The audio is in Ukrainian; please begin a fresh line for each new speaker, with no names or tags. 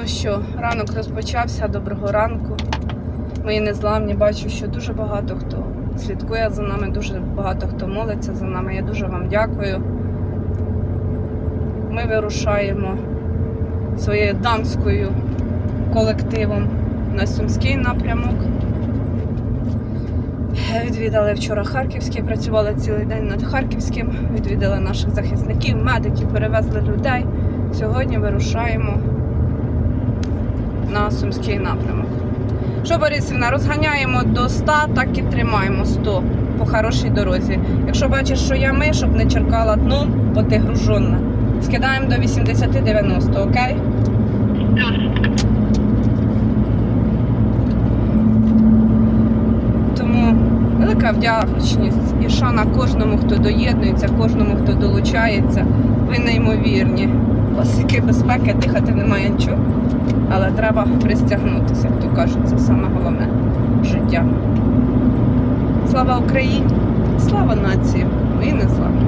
Ну що, ранок розпочався. Доброго ранку. Мої незламні. Бачу, що дуже багато хто слідкує за нами, дуже багато хто молиться за нами. Я дуже вам дякую. Ми вирушаємо своєю дамською колективом на Сумський напрямок. Відвідали вчора Харківський, працювали цілий день над Харківським, відвідали наших захисників, медиків, перевезли людей. Сьогодні вирушаємо на Сумський напрямок. Що, Борисівна, розганяємо до 100, так і тримаємо 100 по хорошій дорозі. Якщо бачиш, що ями, щоб не черкала дном, бо ти гружонна, скидаємо до 80-90, окей? Тому велика вдячність і шана кожному, хто доєднується, кожному, хто долучається. Ви неймовірні. Класики безпеки, дихати немає нічого. Але треба пристягнутися, як то кажуть, це саме головне життя. Слава Україні! Слава нації! Ми не зламні.